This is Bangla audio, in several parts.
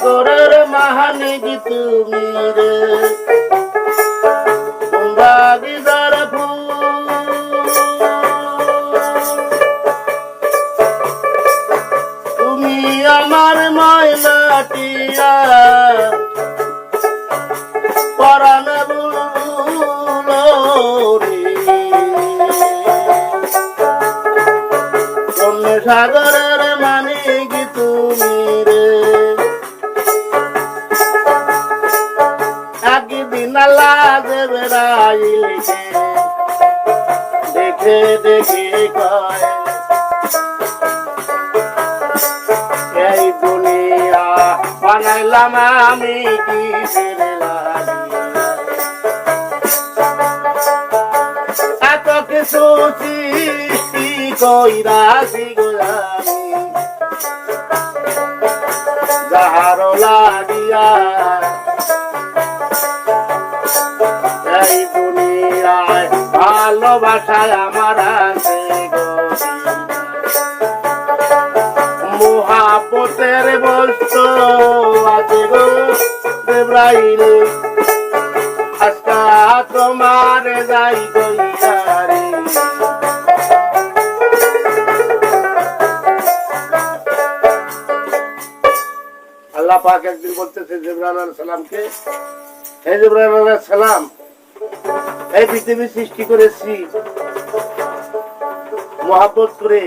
সাগরের মহান গীত রে। দেখে দেখে কয় এই দুনিয়া বানাইলাম আমি কি এত কিছু গোলামি যাহার লাগিয়া মহাপতের বস্তু আছে তোমার যাই আল্লাহ পাক একদিন বলতেছে আলাইহিস সালামকে হে আলাইহিস সালাম এই পৃথিবী সৃষ্টি করেছি। মহাব্বত করে।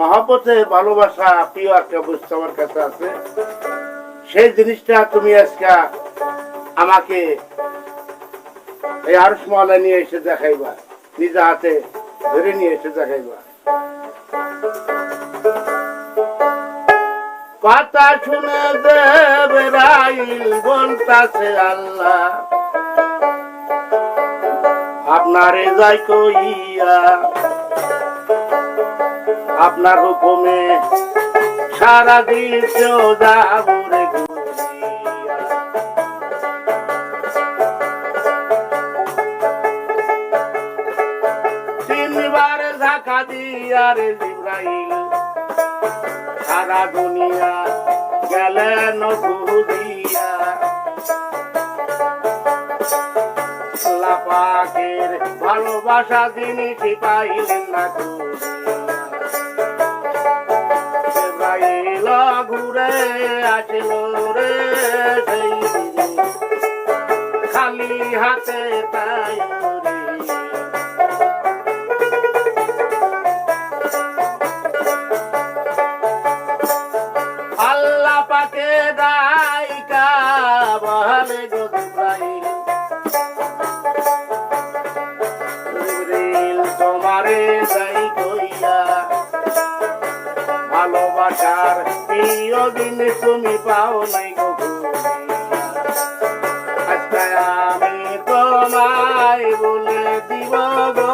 মহাপথে ভালোবাসা প্রিয় একটা বস্তু আমার কাছে আছে। সেই জিনিসটা তুমি আজকে আমাকে এই আরস মালা নিয়ে এসে দেখাইবা। নিজে হাতে ধরে নিয়ে এসে দেখাইবা। কথা শুনে দেবে রাইল বলতাছে আল্লাহ। আপনারে যাই কইয়া আপনার হুকুমে সারা দিন যাবরে দিয়া সারা দুনিয়া গেলেন আল্লাহ পাকের ভালোবাসা জিনিস পাইলেন না ঘুরে আসিল রে খালি হাতে তাই ভালোবাসার প্রিয় দিন তুমি পাও নাই। আজকে আমি তোমায় বলে দিব গো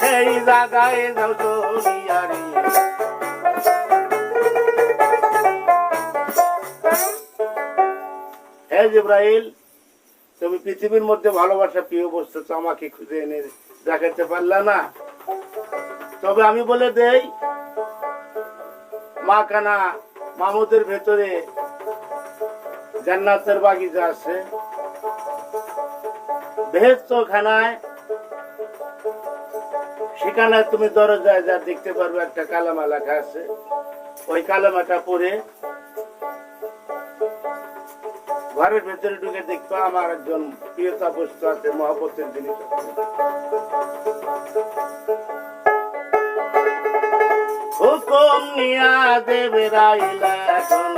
সেই জায়গায় যাও চলিয়া রে হে জিব্রাইল, তুমি পৃথিবীর মধ্যে ভালোবাসা, প্রিয় বস্তু, তো আমাকে খুঁজে এনে দেখাতে পারলা না তবে আমি বলে দেই মা কানা মামুদের ভেতরে জান্নাতের বাগিচা আছে। বেহেস্ত খানায় সেখানে তুমি দরজায় যা দেখতে পারবে একটা কালামা লেখা আছে। ওই কালামাটা পরে ঘরের ভেতরে ঢুকে দেখব আমার একজন প্রিয়তা বস্তু আছে মহব্বতের জিনিস নিয়া দেবে রাইলা এখন।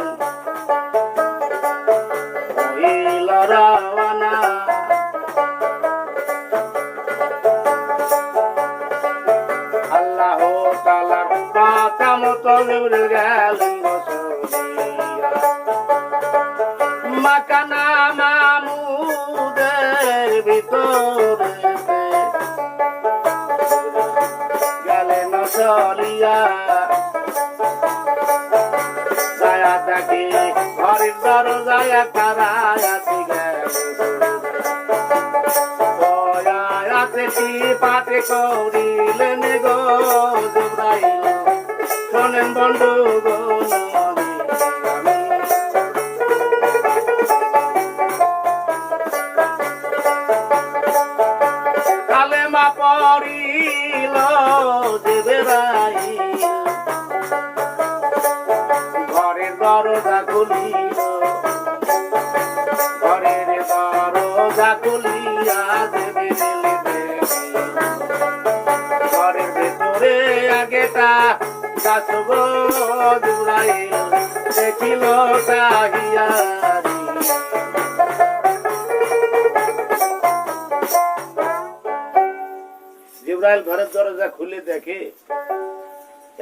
পাতে কৌরিলেন গো শোনেন বন্ধু গো কালেমা পড়িল দেবেরাই ঘরের দরজা খুলিল তাহিয়ারি জিব্রাইল ঘরের দরজা খুলে দেখে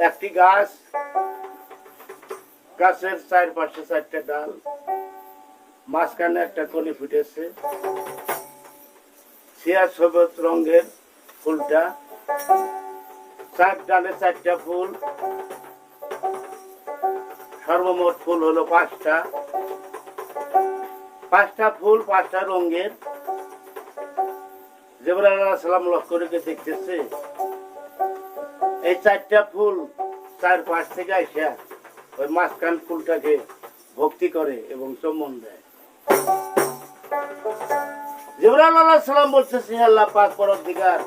একটি গাছ, গাছের চারপাশে চারটা ডাল, মাঝখানে একটা কলি ফুটেছে। সিয়া সবুজ রঙের ফুলটা চার ডালে চারটা ফুল। সর্বমোট ফুল হলো পাঁচটা। পাঁচটা ফুল, পাঁচটা রঙের। সালাম লক্ষ্য রেখে দেখতেছে, এই চারটা ফুল চার পাশ থেকে আইসা ওই মাঝখান ফুলটাকে ভক্তি করে এবং চুম্বন দেয়। জেবরাল আলাইহিস সালাম বলতেছে, "হে আল্লাহ পাক পরদিগার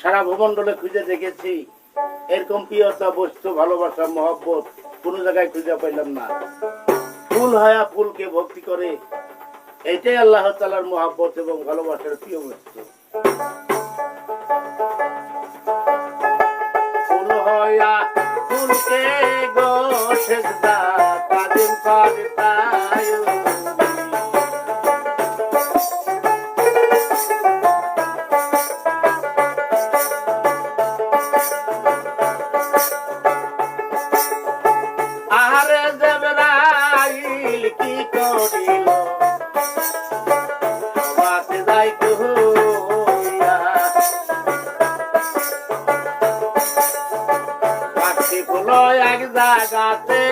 সারা ভূমণ্ডলে খুঁজে দেখেছি। এরকম প্রিয়তা বস্তু, ভালোবাসা, মহব্বত, কোন জায়গায় খুঁজে পাইলাম না। ফুল হয়া ফুলকে ভক্তি করে, এটাই আল্লাহ তালার মহাব্বত এবং ভালোবাসার প্রিয় বস্তু। ফুল হয়া ফুলকে গো সেজদা কাদিম আহারে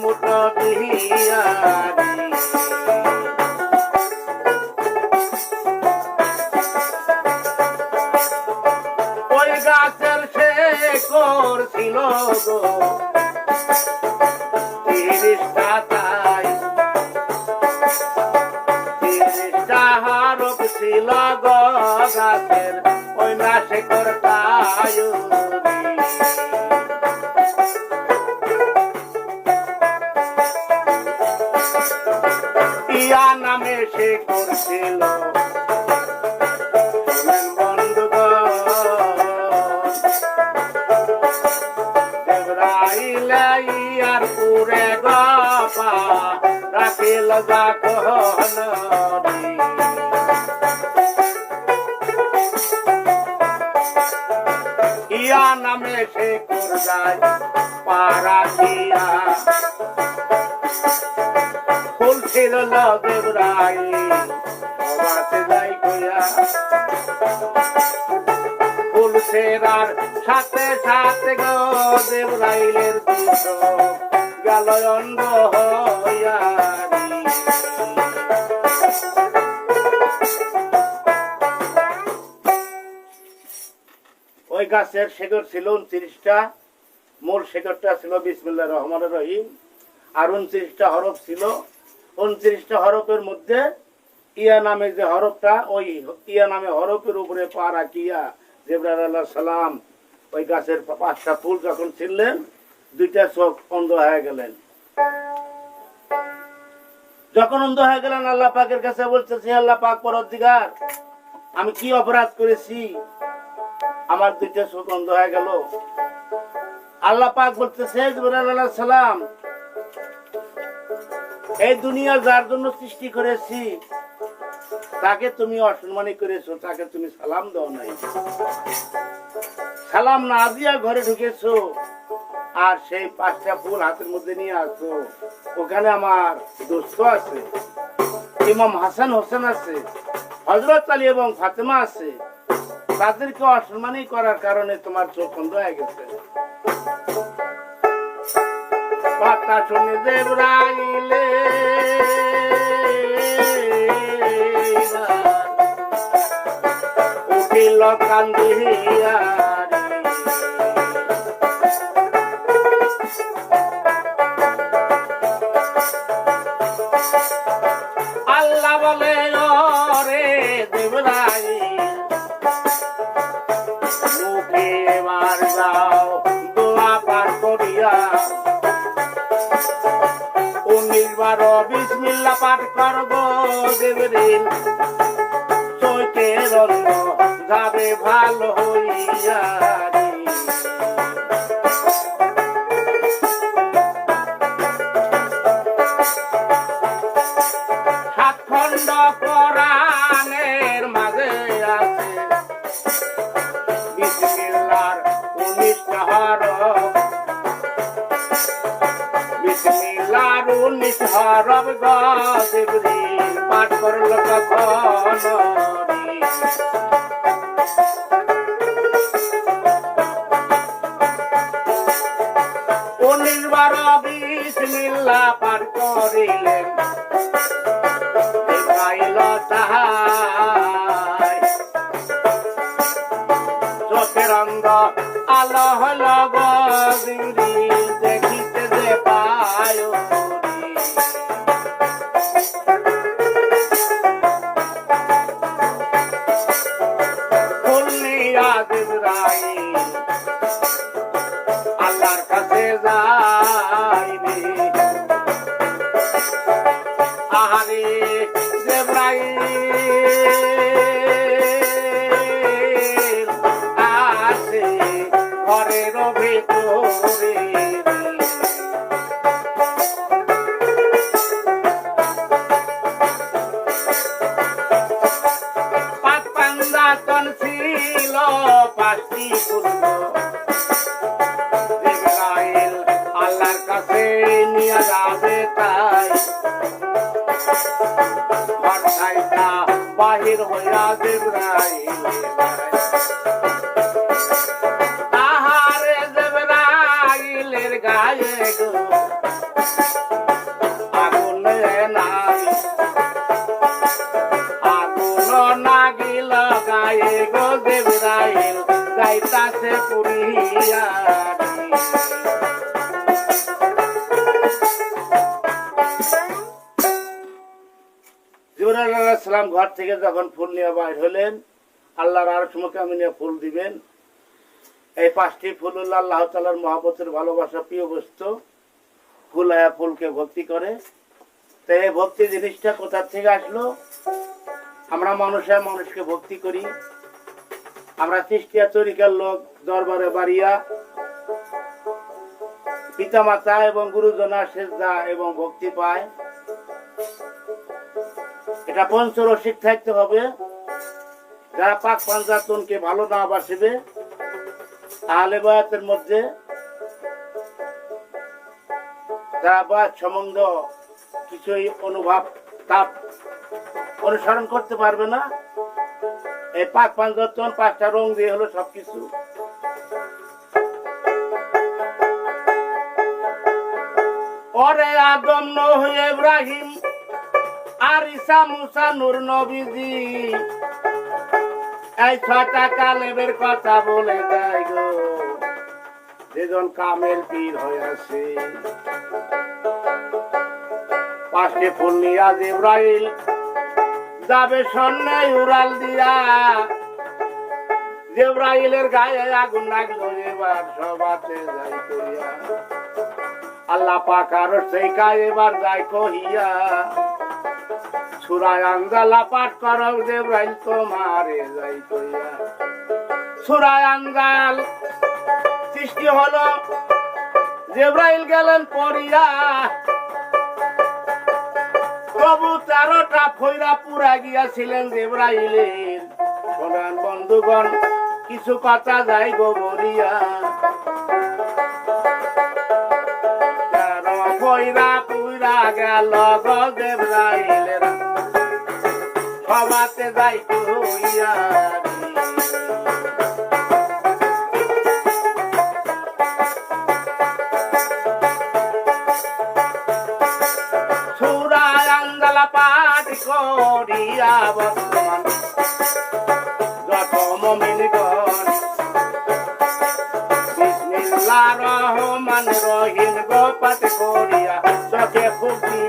মুঠো দিয়া ওই গাছের সে করছিল গো। তিরিশটা তাই। তিরিশটা হারক ছিল গো গাছের ইয়া নামে সে কর যায় পারা দিয়া। ফুল ছিল দেবরাই সবাতে যাই কইয়া ফুল সেরার সাথে সাথে গো দেবরাইলের দুটো গেল অন্ধ হইয়ারি গাছের শেকড় ছিল উনত্রিশটা, মূল শেকড়টা ছিল বিসমুল্লাহ রহমান রহিম, আর উনত্রিশটা হরফ ছিল। উনত্রিশটা হরফের মধ্যে ইয়া নামে যে হরফটা, ওই ইয়া নামে হরফের উপরে পা রাখিয়া জেবরাল আল্লাহ সালাম ওই গাছের পাঁচটা ফুল যখন ছিললেন দুইটা চোখ অন্ধ হয়ে গেলেন। যখন অন্ধ হয়ে গেলেন, আল্লাহ পাকের কাছে বলতেছি আল্লাহ পাক পরদিগার, আমি কি অপরাধ করেছি? আমার দুইটা চোখ অন্ধ হয়ে গেল। আল্লাহ পাক বলতেছে সালাম, এই দুনিয়া যার জন্য সৃষ্টি করেছি, তাকে তুমি অসম্মানী করেছ, তাকে তুমি সালাম দাও নাই। সালাম না দিয়া ঘরে ঢুকেছো, আর সেই পাঁচটা ফুল হাতের মধ্যে নিয়ে আসো ওখানে আমার দোস্ত আছে, ইমাম হাসান হোসেন আছে হজরত আলী এবং ফাতেমা আছে। তাদেরকে অসম্মানী করার কারণে তোমার চোখ বন্ধ হয়ে গেছে। আল্লাহ বলে রে দেবরাই পাঠ করব দেবরিন চৈতে রঙ্গ যাবে ভালো হইয়া উনিশ হরফ পাঠ করল কখন রে? উনিশ বিসমিল্লা পাঠ করিলেন দেখাইল তাহাই চোখের অঙ্গ আলো হল গদিরি দিবরাই ঘরটাইটা বাহির হইয়া জিবরাইল তাহারে জিবরাইলের গায়ে গো, আগুন নাই আগুন নাগিল গায়ে গো জিবরাইল, যাইতাছে পুরিয়া। ঘর থেকে যখন ফুল নিয়ে বাইর হলেন, আল্লাহর আর নিয়ে ফুল দিবেন। এই পাঁচটি ফুল হল আল্লাহ তালার মহাপতের ভালোবাসা, প্রিয় বস্তু। ফুল আয়া ফুলকে ভক্তি করে। তাই এই ভক্তি জিনিসটা কোথা থেকে আসলো? আমরা মানুষে মানুষকে ভক্তি করি। আমরা খ্রিস্টিয়া তরিকার লোক, দরবারে বাড়িয়া। পিতা মাতা এবং গুরুজনা সেজদা এবং ভক্তি পায়। এটা পঞ্চরসিক থাকতে হবে। যারা পাক পাঞ্জাতনকে ভালো না বাসিবে আহলে বয়াতের মধ্যে যারা বয়াত সম্বন্ধ কিছুই অনুভব, তাপ অনুসরণ করতে পারবে না। এই পাক পাঞ্জাতন, পাঁচটা রং দিয়ে হলো সবকিছু। ওরে আদম নহ ইব্রাহিম আর মুসা নবীজি। এই ছটা কালেবের কথা বলে গো। যেজন কামেল পীর জিব্রাইল যাবে সন্নে উড়াল দিয়া। জিব্রাইলের গায়ে আগুন লাগল এবার সবাতে যাই করিয়া। আল্লাহ পাক আর সেই গায়ে এবার যাই কহিয়া সুরায় আঞ্জালা তোমারে যাই সৃষ্টি জেব্রাইল গেলেন পড়িয়া। তবু তেরোটা ফইরা পুরা গিয়াছিলেন জেব্রাইলের শোনান বন্ধুগণ, কিছু কথা যাই গো বলিয়া তেরো ফইরা পুরা গেল গো বাবাতে যাই কইয়া সুরায় আন্দালা পাঠ করিয়া বর্তমান যত মমিন গণ। বিসমিল্লাহ রহমান রহিম গোপাত করিয়া চোখে ফুটি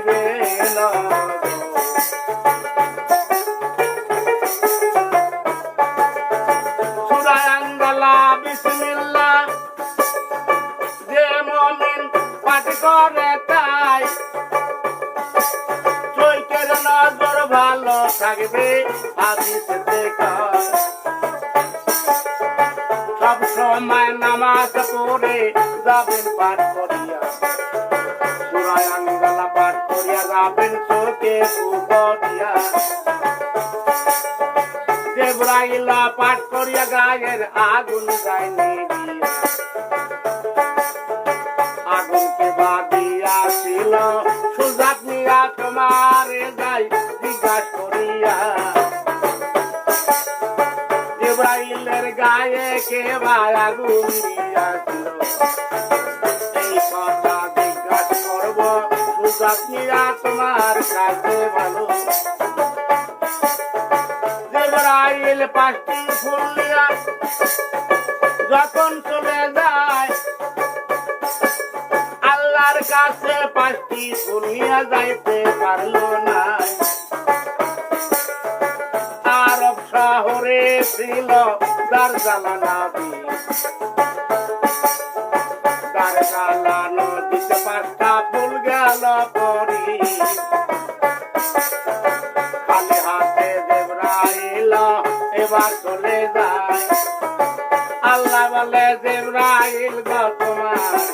থাকবে হাদিস দেখা সব সময় নামাজ পড়ে যাবেন পাঠ করিয়া। সুরায় আঙ্গালা পাঠ করিয়া যাবেন চোখে উপরিয়া দেবরাইলা পাঠ করিয়া গায়ের আগুন যায় নিভিয়া আগুনকে বাদিয়া ছিল সুজাত নিয়া তোমার করিয়া ইব্রাহিমের গায়ে কে বা আগুন দিয়াছিল এই কথা জিজ্ঞাস করব সুজাত নিয়া তোমার কাছে ভালো জিব্রাইল পাঁচটি ফুল যখন চলে যায় আল্লাহর কাছে পাঁচটি ফুল নিয়ে যাইতে পারল না ছিল দার জ্বালানা দার জ্বালানো দিতে পাঁচটা ফুল গেল পরি। খালি হাতে দেবরাইল এবার চলে যায়। আল্লাহ বলে দেবরাইল গো তোমার।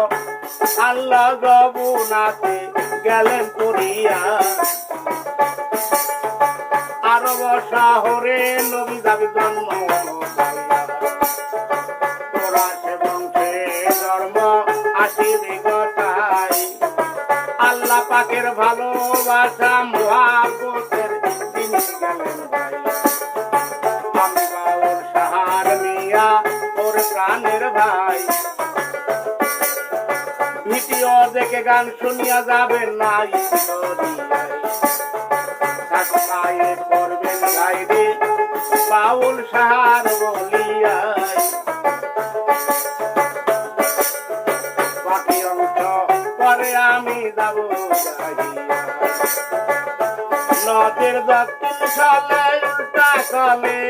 আল্লাহ গবুনাতে গেলেন করিয়া। আরব শহরে নবী দাবি জন্ম পাকের ভালোবাসা মহাবতের জিনিস গেলেন ভাই আমি বাউর সাহার মিয়া, ওর প্রাণের ভাই। দেখে গান শুনিয়া যাবেন না করবেন গাইবে বাউল সাহার যাব সালে উল্টা কলে।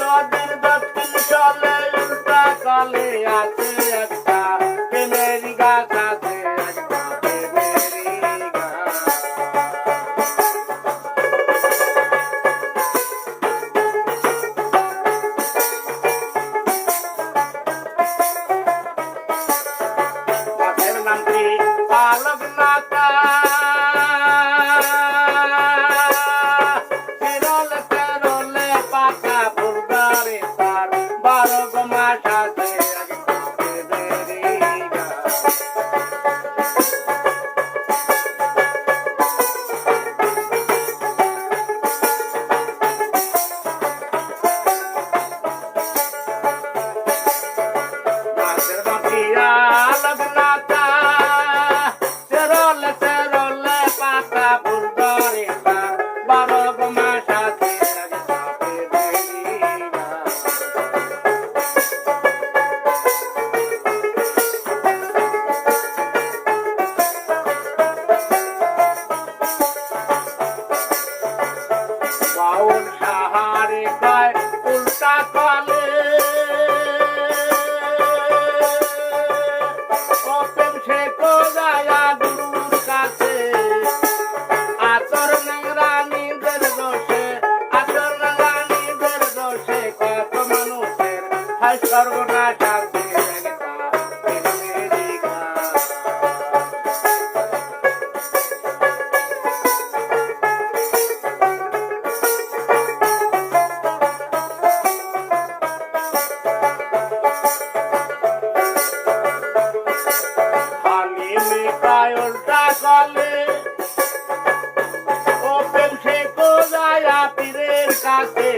নদীর দক্ষিণ সালে উল্টা কলে আছে saber.